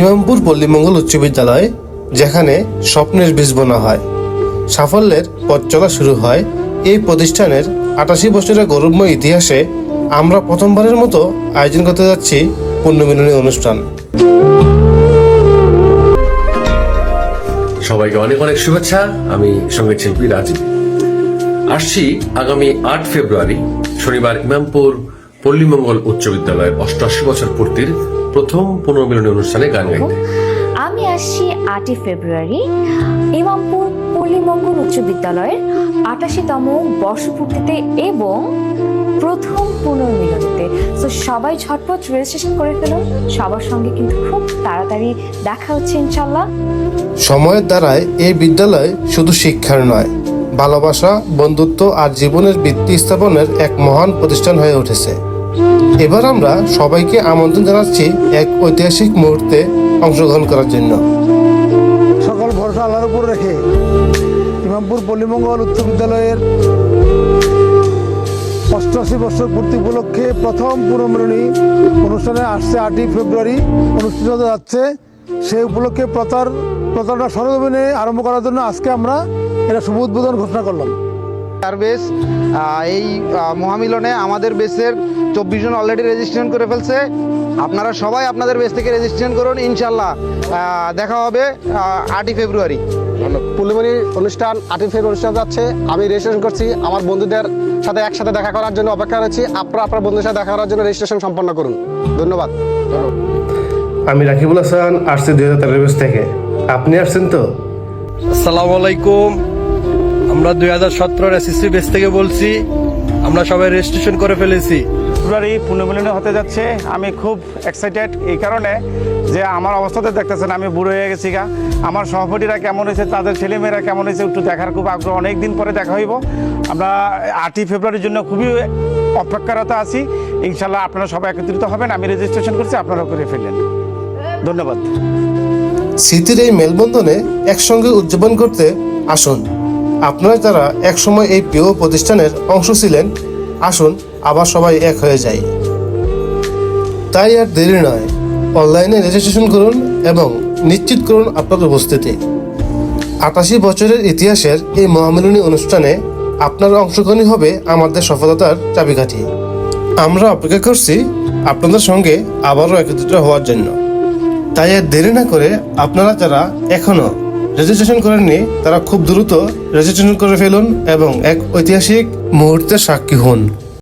ইমামপুর পল্লীমঙ্গল উচ্চ বিদ্যালয়, যেখানে স্বপ্নের বীজ বোনা হয়। সাফল্যের পথ চলা শুরু হয় এই প্রতিষ্ঠানের আটাশি বছরের গৌরবময় ইতিহাসে আমরা প্রথমবারের মতো আয়োজন করতে যাচ্ছি পুণ্যমিলনী অনুষ্ঠান। সবাইকে অনেক অনেক শুভেচ্ছা। আমি সংগীত শিল্পী রাজীব। আসছি আগামী আট ফেব্রুয়ারি, শনিবার ইমামপুর পল্লীমঙ্গল উচ্চ বিদ্যালয়ের অষ্টআশি বছর পূর্তির প্রথম পুনর্মিলনী অনুষ্ঠানে গান গাইতে। আমি আসছি আটই ফেব্রুয়ারি ইমামপুর পল্লীমঙ্গল উচ্চ বিদ্যালয়ের আটাশিতম বর্ষপূর্তিতে এবং প্রথম পুনর্মিলনীতে। তো সবাই ঝটপট রেজিস্ট্রেশন করে ফেলুন সবার সঙ্গে কিন্তু খুব তাড়াতাড়ি দেখা হচ্ছে ইনশাল্লাহ সময়ের দ্বারায় এই বিদ্যালয় শুধু শিক্ষার নয় ভালোবাসা বন্ধুত্ব আর জীবনের ভিত্তি স্থাপনের এক মহান প্রতিষ্ঠান হয়ে উঠেছে। এবার আমরা সবাইকে আমন্ত্রণ জানাচ্ছি এক ঐতিহাসিক মুহূর্তে অংশগ্রহণ করার জন্য। সকল ভরসা আল্লাহর উপর রেখে ইমামপুর পল্লীমঙ্গল উচ্চ বিদ্যালয়ের অষ্টআশি বছর পূর্তি উপলক্ষে প্রথম পুনর্মিলনী অনুষ্ঠানে আসছে আটই ফেব্রুয়ারি, অনুষ্ঠিত হতে যাচ্ছে। সেই উপলক্ষে প্রচার প্রচারণা সরজমিনে আরম্ভ করার জন্য আজকে আমরা এটা শুভ উদ্বোধন ঘোষণা করলাম। আর বেস এই মহামিলনে আমাদের বেসের চব্বিশ জন অলরেডি রেজিস্ট্রেশন করে ফেলছে। আপনারা সবাই আপনাদের বেস থেকে রেজিস্ট্রেশন করুন ইনশাল্লাহ দেখা হবে আটই ফেব্রুয়ারি। পুলিমনি অনুষ্ঠান আটই ফেব্রুয়ারি অনুষ্ঠান যাচ্ছে। আমি রেজিস্ট্রেশন করছি আমার বন্ধুদের সাথে একসাথে দেখা করার জন্য অপেক্ষা রয়েছি। আপনারা আপনার বন্ধুদের সাথে দেখা করার জন্য রেজিস্ট্রেশন সম্পন্ন করুন। ধন্যবাদ। আমি রাকিবুল হাসান আসছি দুই হাজার তেরো থেকে। আপনি আসছেন তো? আসসালামু আলাইকুম। আমরা দুই হাজার সতেরোর এসএসসি বেস থেকে বলছি আমরা সবাই রেজিস্ট্রেশন করে ফেলেছি। ফেব্রুয়ারি পুনর্মিলনী হতে যাচ্ছে। আমি খুব এক্সাইটেড এই কারণে যে আমার অবস্থাতে দেখতেছেন আমি বুড়ো হয়ে গেছি গা। আমার সহপাঠীরা কেমন হয়েছে তাদের ছেলেমেয়েরা কেমন হয়েছে একটু দেখার খুব আগ্রহ। অনেক দিন পরে দেখা হইব। আমরা আটই ফেব্রুয়ারির জন্য খুবই অপেক্ষারত আছি। ইনশাল্লাহ আপনারা সবাই একত্রিত হবেন। আমি রেজিস্ট্রেশন করছি আপনারাও করে ফেললেন। ধন্যবাদ। স্মৃতির এই মেলবন্ধনে একসঙ্গে উদযাপন করতে আসুন। আপনারা যারা একসময় এই প্রিয় প্রতিষ্ঠানের অংশ ছিলেন, আসুন আবার সবাই এক হয়ে যাই। তাই আর দেরি নয়। অনলাইনে রেজিস্ট্রেশন করুন এবং নিশ্চিত করুন আপনার উপস্থিতি। আটাশি বছরের ইতিহাসের এই মহামিলনী অনুষ্ঠানে আপনার অংশগ্রহণই হবে আমাদের সফলতার চাবিকাঠি। আমরা অপেক্ষা করছি আপনাদের সঙ্গে আবারও একত্রিত হওয়ার জন্য। তাই আর দেরি না করে আপনারা যারা এখনও রেজিস্ট্রেশন করেননি তারা খুব দ্রুত রেজিস্ট্রেশন করে ফেলুন এবং এক ঐতিহাসিক মুহূর্তে সাক্ষী হন।